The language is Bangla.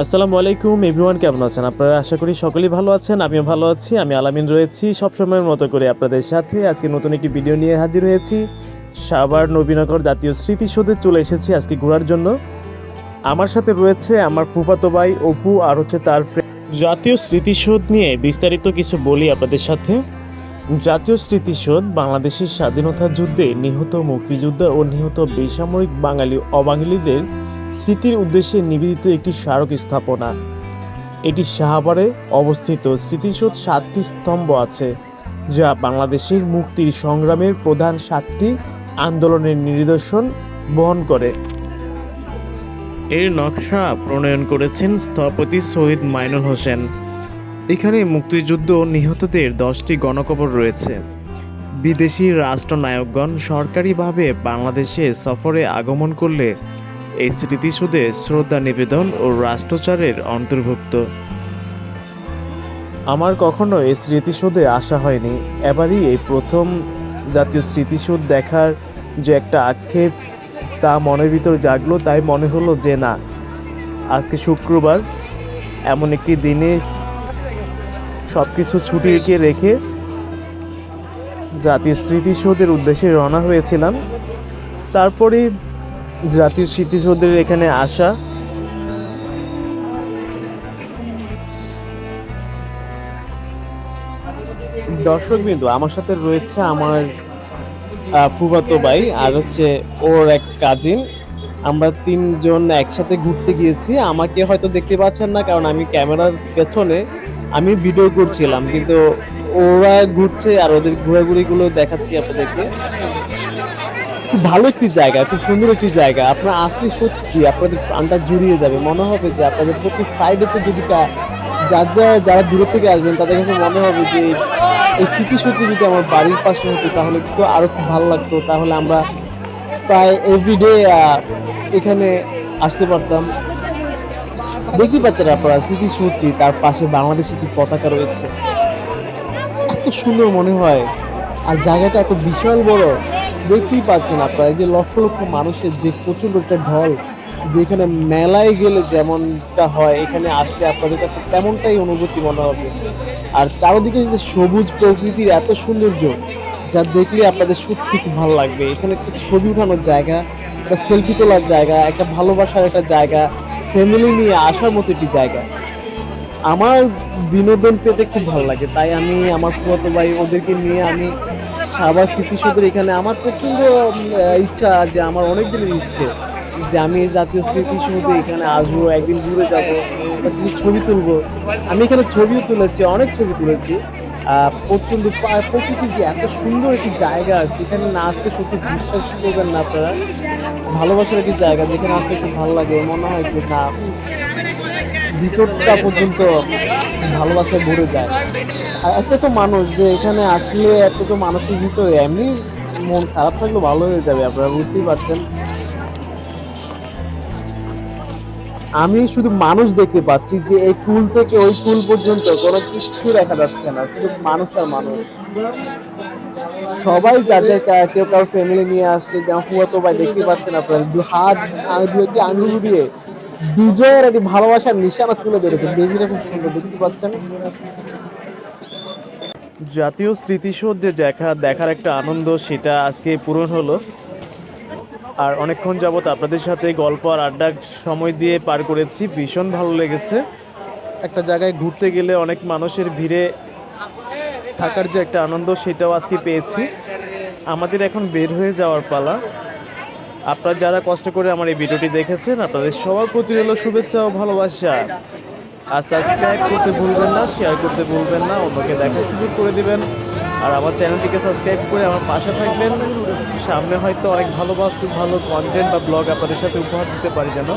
আসসালামু আলাইকুম, এভরিওয়ান কেমন আছেন? আপনারা আশা করি সকলেই ভালো আছেন, আমিও ভালো আছি, আমি আলামিন রয়েছি। সবসময়ের মতো করে আপনাদের সাথে আজকে নতুন একটি ভিডিও নিয়ে হাজির হয়েছি। সাভার নবীনগর জাতীয় স্মৃতিসৌধে চলে এসেছি আজকে ঘোরার জন্য। আমার সাথে রয়েছে আমার ফুফাতো ভাই অপু আর হচ্ছে তার। জাতীয় স্মৃতিসৌধ নিয়ে বিস্তারিত কিছু বলি আপনাদের সাথে। জাতীয় স্মৃতিসৌধ বাংলাদেশের স্বাধীনতা যুদ্ধে নিহত মুক্তিযোদ্ধা ও নিহত বেসামরিক বাঙালি অবাঙালিদের স্মৃতির উদ্দেশ্যে নিবেদিত একটি স্মারক স্থাপনা। এটি শাহবারে অবস্থিত স্মৃতিসৌধ সাতটি স্তম্ভ আছে, যা বাংলাদেশের মুক্তির সংগ্রামের প্রধান সাতটি আন্দোলনের নিদর্শন বহন করে। এর নকশা প্রণয়ন করেছেন স্থপতি শহীদ মাইনুল হোসেন। এখানে মুক্তিযুদ্ধ নিহতদের দশটি গণকবর রয়েছে। বিদেশি রাষ্ট্রনায়কগণ সরকারিভাবে বাংলাদেশে সফরে আগমন করলে এই স্মৃতিসৌধে শ্রদ্ধা নিবেদন ও রাষ্ট্রচারের অন্তর্ভুক্ত। আমার কখনো এই স্মৃতিসৌধে আসা হয়নি। এবারই এই প্রথম জাতীয় স্মৃতিসৌধ দেখার যে একটা আক্ষেপ তা মনের ভিতর জাগলো, তাই মনে হলো যে না, আজকে শুক্রবার, এমন একটি দিনে সব কিছু ছুটিকে রেখে জাতীয় স্মৃতিসৌধের উদ্দেশ্যে রওনা হয়েছিলাম। তারপরে জাতীয় স্মৃতিসৌধের এখানে আসা। দর্শক বিন্দু, আমার সাথে রয়েছে আমার ফুফাতো ভাই আর হচ্ছে ওর এক কাজিন আমরা তিনজন একসাথে ঘুরতে গিয়েছি। আমাকে হয়তো দেখতে পাচ্ছেন না, কারণ আমি ক্যামেরার পেছনে আমি ভিডিও করছিলাম। কিন্তু ওরা ঘুরছে আর ওদের ঘোরাঘুরি গুলো দেখাচ্ছি আপনাদেরকে। খুব ভালো একটি জায়গা, খুব সুন্দর একটি জায়গা। আপনার আসলে সত্যি আপনাদের প্রাণটা জুড়িয়ে যাবে। মনে হবে যে আপনাদের প্রতি ফ্রাইডেতে যদি যার যার যারা দূর থেকে আসবেন, তাদের কাছে মনে হবে যে এই স্মৃতিসৌধ যদি আমার বাড়ির পাশে হতো, তাহলে তো আরও খুব ভালো লাগতো। তাহলে আমরা প্রায় এভরিডে এখানে আসতে পারতাম। দেখতে পাচ্ছেন আপনারা স্মৃতিসৌধটি তার পাশে বাংলাদেশের একটি পতাকা রয়েছে। এত সুন্দর মনে হয়। আর জায়গাটা এত বিশাল বড়। দেখতেই পাচ্ছেন আপনারা যে লক্ষ লক্ষ মানুষের যে প্রচণ্ড একটা ঢল, যেখানে মেলায় গেলে যেমনটা হয়, এখানে আসলে আপনাদের কাছে তেমনটাই অনুভূতি মনে হবে। আর চারিদিকে যে সবুজ প্রকৃতির এত সৌন্দর্য, যা দেখলে আপনাদের সত্যি খুব ভালো লাগবে। এখানে একটা ছবি উঠানোর জায়গা, একটা সেলফি তোলার জায়গা, একটা ভালোবাসার একটা জায়গা ফ্যামিলি নিয়ে আসার মতো একটি জায়গা। আমার বিনোদন পেতে খুব ভালো লাগে তাই আমি আমার ফুয়াতো ভাই ওদেরকে নিয়ে আমি আবার স্মৃতিসৌধের এখানে আমার আহ, ইচ্ছা যে আমার অনেক দিনের ইচ্ছে যে আমি জাতীয় স্মৃতিসৌধে এখানে আসব একদিন ঘুরে যাব একদিন ছবি তুলবো। আমি এখানে ছবিও তুলেছি অনেক ছবি তুলেছি। আহ, প্রচণ্ড পা- প্রকৃতি যে এত সুন্দর একটি জায়গা সেখানে না আসতে সত্যি বিশ্বাস করবেন না আপনারা। ভালোবাসার একটি জায়গা যেখানে আসলে খুব ভালো লাগে মনে হয় যে না ভিতরটা পর্যন্ত ভালোবাসায় ভরে যায়। আর এত তো মানুষ যে এখানে আসলে এত তো মানুষের ভিতরে, এমনি মন খারাপ থাকলে ভালো হয়ে যাবে, আপনারা বুঝতেই পারছেন। আমি শুধু মানুষ দেখতে পাচ্ছি যে এই কুল থেকে ওই কুল পর্যন্ত কোনো কিচ্ছু দেখা যাচ্ছে না, শুধু মানুষ আর মানুষ। সবাই যাদের কা- কেউ কারও ফ্যামিলি নিয়ে আসছে, যেমন ফুয়াতো ভাই দেখতে পাচ্ছেন আপনারা হাত আঙ্গুল দিয়ে বিজয়ের একটি ভালোবাসার নিশানা তুলে ধরেছে। বেজিটা খুব সুন্দর, দেখতে পাচ্ছেন। জাতীয় স্মৃতিসৌধ যে দেখা, দেখার একটা আনন্দ সেটা আজকে পূরণ হলো। আর অনেকক্ষণ যাবত আপনাদের সাথে গল্প আর আড্ডা সময় দিয়ে পার করেছি। ভীষণ ভালো লেগেছে। একটা জায়গায় ঘুরতে গেলে অনেক মানুষের ভিড়ে থাকার যে একটা আনন্দ, সেটাও আজকে পেয়েছি। আমাদের এখন বের হয়ে যাওয়ার পালা। আপনারা যারা কষ্ট করে আমার এই ভিডিওটি দেখেছেন, আপনাদের সবার প্রতি হলো শুভেচ্ছা ও ভালোবাসা। আর সাবস্ক্রাইব করতে ভুলবেন না শেয়ার করতে ভুলবেন না, অন্যকে দেখার সুযোগ করে দিবেন। আর আমার চ্যানেলটিকে সাবস্ক্রাইব করে আমার পাশে থাকবেন। সামনে হয়তো অনেক ভালো ভালো কন্টেন্ট বা ব্লগ আপনাদের সাথে উপহার দিতে পারি যেন।